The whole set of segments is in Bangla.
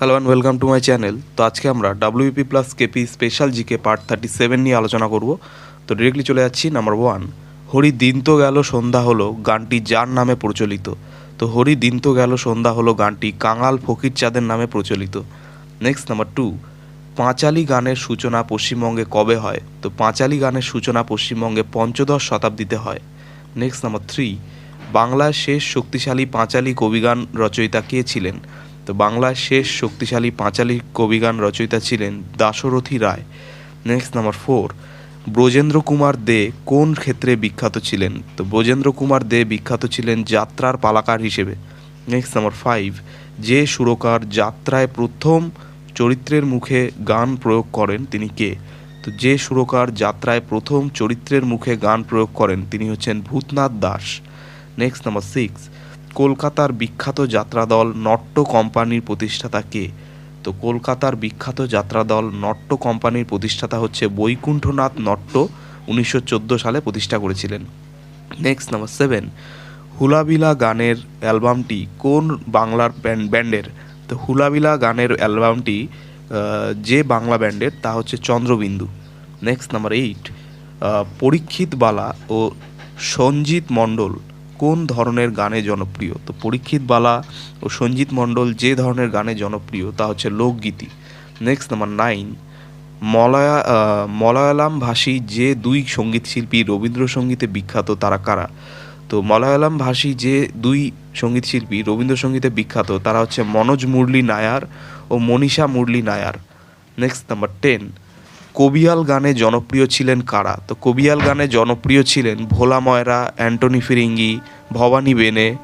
Hello and welcome to my channel তো আজকে আমরা WP plus KP special GK part thirty seven নিয়ে আলোচনা করব। তো ডিরেক্টলি চলে যাচ্ছি নাম্বার ওয়ান হরি দিন তো গেল, সন্ধ্যা হলো, গানটি যার নামে প্রচলিত? তো হরি দিন তো গেল, সন্ধ্যা হলো, গানটি কাঙাল ফকির চাঁদের নামে প্রচলিত। নেক্সট নাম্বার টু পাঁচালি গানের সূচনা পশ্চিমবঙ্গে কবে হয়? তো পাঁচালি গানের সূচনা পশ্চিমবঙ্গে পঞ্চদশ শতাব্দীতে হয়। নেক্সট নাম্বার থ্রি বাংলার শেষ শক্তিশালী পাঁচালি কবিগান রচয়িতা কে ছিলেন? তো বাংলার শেষ শক্তিশালী পাঁচালী কবিগান রচয়িতা ছিলেন Dasharathi Roy. Next number four Brajendra Kumar De কোন ক্ষেত্রে বিখ্যাত ছিলেন? তো ব্রজেন্দ্র কুমার দে বিখ্যাত ছিলেন যাত্রার পালাকার হিসেবে। নেক্সট নাম্বার ফাইভ যে সুরকার যাত্রায় প্রথম চরিত্রের মুখে গান প্রয়োগ করেন তিনি কে? তো যে সুরকার যাত্রায় প্রথম চরিত্রের মুখে গান প্রয়োগ করেন তিনি হচ্ছেন Bhutnath Das. Next number six কলকাতার বিখ্যাত যাত্রা দল নট্য কোম্পানির প্রতিষ্ঠাতা কে? তো কলকাতার বিখ্যাত যাত্রা দল নট্য কোম্পানির প্রতিষ্ঠাতা হচ্ছে বৈকুণ্ঠনাথ নট্য উনিশশো চোদ্দ সালে প্রতিষ্ঠা করেছিলেন। নেক্সট নাম্বার সেভেন হুলাবিলা গানের অ্যালবামটি কোন বাংলার ব্যান্ড ব্যান্ডের? তো হুলাবিলা গানের অ্যালবামটি যে বাংলা ব্যান্ডের, তা হচ্ছে চন্দ্রবিন্দু। নেক্সট নাম্বার এইট পরীক্ষিত বালা ও সঞ্জিত মণ্ডল কোন ধরনের গানে জনপ্রিয়? তো পরীক্ষিত বালা ও সঞ্জিত মণ্ডল যে ধরনের গানে জনপ্রিয়, তা হচ্ছে লোকগীতি। নেক্সট নাম্বার নাইন মলয়া মলয়ালাম ভাষী যে দুই সংগীত শিল্পী রবীন্দ্রসঙ্গীতে বিখ্যাত, তারা কারা? তো মালায়ালাম ভাষী যে দুই সংগীত শিল্পী রবীন্দ্রসঙ্গীতে বিখ্যাত, তারা হচ্ছে মনোজ মুরলী নায়ার ও Manisha Murali Nair. Next number ten কবিয়াল গানে জনপ্রিয় ছিলেন কারা? তো কবিয়াল গানে জনপ্রিয় ছিলেন ভোলা ময়রা, অ্যান্টনি ফিরিঙ্গি, ভবানী বেনে,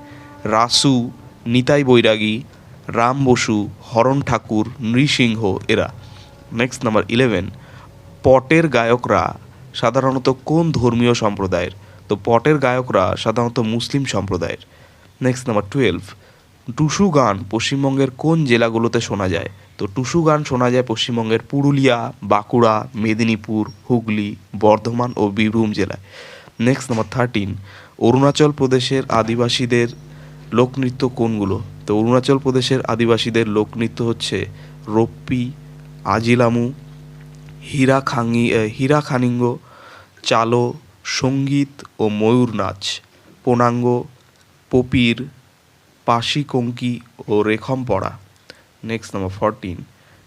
রাসু, নিতাই বৈরাগী, রাম বসু, হরণ ঠাকুর, নৃসিংহ এরা। নেক্সট নাম্বার ইলেভেন পটের গায়করা সাধারণত কোন ধর্মীয় সম্প্রদায়ের? তো পটের গায়করা সাধারণত মুসলিম সম্প্রদায়ের। নেক্সট নাম্বার টুয়েলভ টুসু গান পশ্চিমবঙ্গের কোন জেলাগুলোতে শোনা যায়? তো টুসু গান শোনা যায় পশ্চিমবঙ্গের পুরুলিয়া, বাঁকুড়া, মেদিনীপুর, হুগলি, বর্ধমান ও বীরভূম জেলায়। নেক্সট নাম্বার থার্টিন অরুণাচল প্রদেশের আদিবাসীদের লোকনৃত্য কোনগুলো? তো অরুণাচল প্রদেশের আদিবাসীদের লোকনৃত্য হচ্ছে রপ্পি, আজিলামু, হীরা খাঙ্গি হীরা খানিঙ্গ, চালো, সংগীত ও ময়ূর নাচ পূর্ণাঙ্গ পপির পাশি কঙ্কি ও রেখম পড়া নেক্সট নাম্বার ফরটিন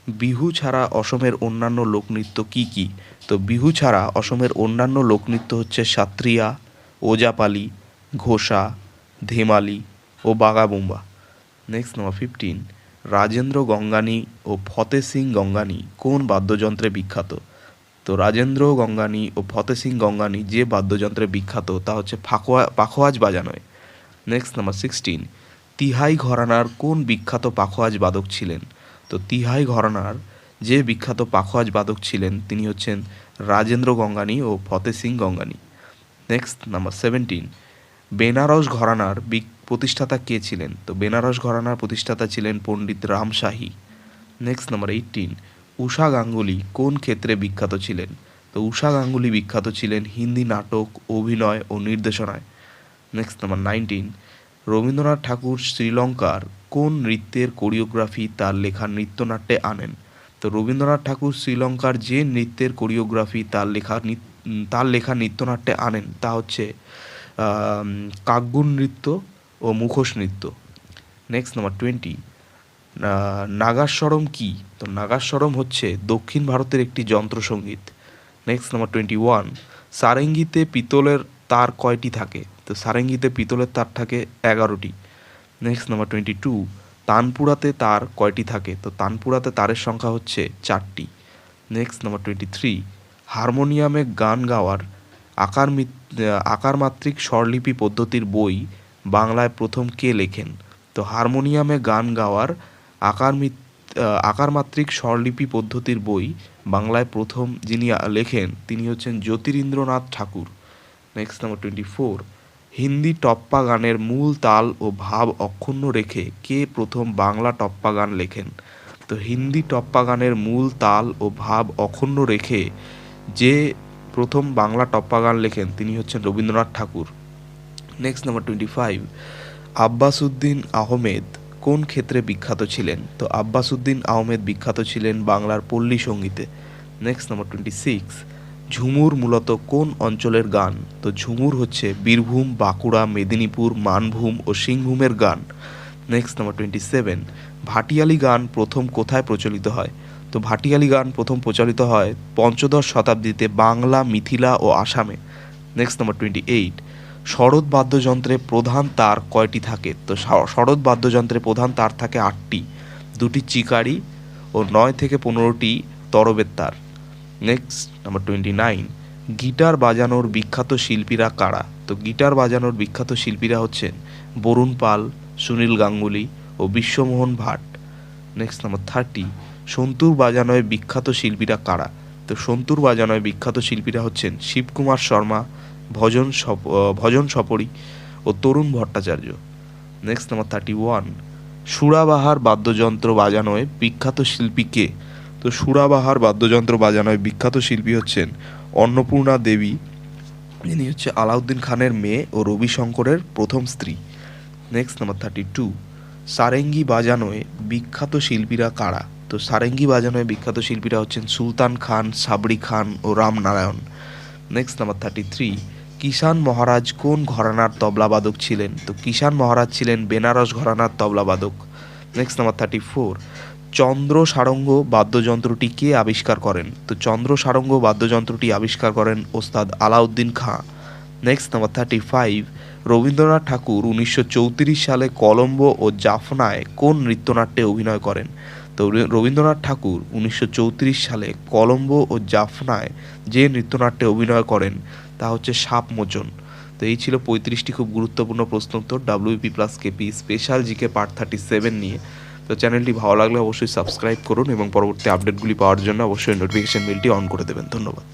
বিহু ছাড়া অসমের অন্যান্য লোকনৃত্য কি কি? তো বিহু ছাড়া অসমের অন্যান্য লোকনৃত্য হচ্ছে সাত্রিয়া, ওজাপালি, ঘোষা, ধেমালি ও বাগাবুম্বা। Next number fifteen Rajendra Gangani ও ফতে সিং গঙ্গানি কোন বাদ্যযন্ত্রে বিখ্যাত? তো রাজেন্দ্র গঙ্গানি ও ফতে সিং গঙ্গানি যে বাদ্যযন্ত্রে বিখ্যাত তা হচ্ছে ফাঁকোয়া পাখোয়াজ বাজানোয়। নেক্সট নাম্বার সিক্সটিন তিহাই ঘরানার কোন বিখ্যাত পাখোয়াজ বাদক ছিলেন? তো তিহাই ঘরানার যে বিখ্যাত পাখোয়াজ বাদক ছিলেন, তিনি হচ্ছেন রাজেন্দ্র গঙ্গানি ও Fateh Singh Gangani. Next number seventeen Benares ঘরানার প্রতিষ্ঠাতা কে ছিলেন? তো বেনারস ঘরানার প্রতিষ্ঠাতা ছিলেন Pandit Ram Shahi. Next number eighteen Usha Ganguly কোন ক্ষেত্রে বিখ্যাত ছিলেন? তো উষা গাঙ্গুলি বিখ্যাত ছিলেন হিন্দি নাটক, অভিনয় ও নির্দেশনায়। Next number nineteen Rabindranath Thakur শ্রীলঙ্কার কোন নৃত্যের কোরিওগ্রাফি তার লেখা নৃত্যনাট্যে আনেন? তো রবীন্দ্রনাথ ঠাকুর শ্রীলঙ্কার যে নৃত্যের কোরিওগ্রাফি তার লেখা তার লেখা নৃত্যনাট্যে আনেন তা হচ্ছে আম, কাকগুণ নৃত্য ও মুখোশ নৃত্য। নেক্সট নাম্বার টোয়েন্টি নাগাস্বরম কি? তো নাগাস্বরম হচ্ছে দক্ষিণ ভারতের একটি যন্ত্রসঙ্গীত নেক্সট নাম্বার টোয়েন্টি ওয়ান সারেঙ্গিতে পিতলের তার কয়টি থাকে? তো সারেঙ্গিতে পিতলের তার থাকে এগারোটি। নেক্সট নাম্বার টোয়েন্টি টু তানপুরাতে তার কয়টি থাকে? তো তানপুরাতে তারের সংখ্যা হচ্ছে চারটি। নেক্সট নাম্বার টোয়েন্টি থ্রি হারমোনিয়ামে গান গাওয়ার আকার মিত- আহ, আকারমাত্রিক স্বরলিপি পদ্ধতির বই বাংলায় প্রথম কে লেখেন? তো হারমোনিয়ামে গান গাওয়ার আকার আকারমাত্রিক স্বরলিপি পদ্ধতির বই বাংলায় প্রথম যিনি লেখেন তিনি হচ্ছেন Jyotirindranath Thakur. Next number twenty four Hindi tappa গানের মূল তাল ও ভাব অক্ষুণ্ণ রেখে কে প্রথম বাংলা টপ্পা গান লেখেন? তো হিন্দি টপ্পা গানের মূল তাল ও ভাব অক্ষুণ্ণ রেখে যে প্রথম বাংলা টপ্পা গান লেখেন তিনি হচ্ছেন Rabindranath Thakur. Next number twenty five Abbasuddin Ahmed কোন ক্ষেত্রে বিখ্যাত ছিলেন? তো আব্বাসউদ্দিন আহমেদ বিখ্যাত ছিলেন বাংলার পল্লী সঙ্গীতে। নেক্সট নাম্বার টোয়েন্টি সিক্স ঝুমুর মূলত কোন অঞ্চলের গান? তো ঝুমুর হচ্ছে বীরভূম, বাঁকুড়া, মেদিনীপুর, মানভূম ও সিংভূমের গান। নেক্সট নাম্বার টোয়েন্টি সেভেন ভাটিয়ালি গান প্রথম কোথায় প্রচলিত হয়? তো ভাটিয়ালি গান প্রথম প্রচলিত হয় পঞ্চদশ শতাব্দীতে বাংলা, মিথিলা ও আসামে। নেক্সট নাম্বার টোয়েন্টি এইট শরৎ বাদ্যযন্ত্রে প্রধান তার কয়টি থাকে? তো শরৎ বাদ্যযন্ত্রে প্রধান তার থাকে আটটি। দুটি চিকারি ও নয় থেকে পনেরোটি তরবের তার next number twenty nine guitar বাজানোর বিখ্যাত শিল্পীরা কারা? তো গিটার বাজানোর বিখ্যাত শিল্পীরা হচ্ছেন বরুণ পাল, সুনীল গাঙ্গুলি ও Vishwamohan Bhatt. Next number thirty santoor বাজানোয় বিখ্যাত শিল্পীরা কারা? তো সন্তুর বাজানোয় বিখ্যাত শিল্পীরা হচ্ছেন শিবকুমার শর্মা, ভজন সপ ভজন সপরি ও Tarun Bhattacharya. Next number thirty one সুরাবাহার বাদ্যযন্ত্র বাজানোয় বিখ্যাত শিল্পী কে? তো সুরাবাহার বাদ্যযন্ত্র বাজানোয় বিখ্যাত শিল্পী হচ্ছেন অন্নপূর্ণা দেবী। যিনি হচ্ছে আলাউদ্দিন খানের মেয়ে ও রবি শঙ্করের প্রথম স্ত্রী। নেক্সট নাম্বার থার্টি টু সারেঙ্গি বাজানোয় বিখ্যাত শিল্পীরা কারা? তো সারেঙ্গি বাজানোয় বিখ্যাত শিল্পীরা হচ্ছেন সুলতান খান, সাবরি খান ও Ramnarayan next number thirty three Kishan Maharaj কোন ঘরানার তবলাবাদক ছিলেন? তো কিষান মহারাজ ছিলেন বেনারস ঘরানার তবলাবাদক next number thirty four Chandra Sarang বাদ্যযন্ত্রটি কে আবিষ্কার করেন? তো চন্দ্র সারঙ্গ বাদ্যযন্ত্রটি আবিষ্কার করেন Ustad Alauddin Khan. Next number thirty five Rabindranath Thakur উনিশশো চৌত্রিশ সালে কলম্বো ও জাফনায় কোন নৃত্যনাট্যে অভিনয় করেন? তো রবীন্দ্রনাথ ঠাকুর উনিশশো চৌত্রিশ সালে কলম্বো ও জাফনায় যে নৃত্যনাট্যে অভিনয় করেন, তা হচ্ছে সাপ মোচন তো এই ছিল পঁয়ত্রিশটি খুব গুরুত্বপূর্ণ প্রশ্ন উত্তর WP plus KP special GK part thirty seven নিয়ে। তো চ্যানেলটি ভালো লাগলে অবশ্যই সাবস্ক্রাইব করুন এবং পরবর্তী আপডেটগুলি পাওয়ার জন্য অবশ্যই নোটিফিকেশন বিলটি অন করে দেবেন। ধন্যবাদ।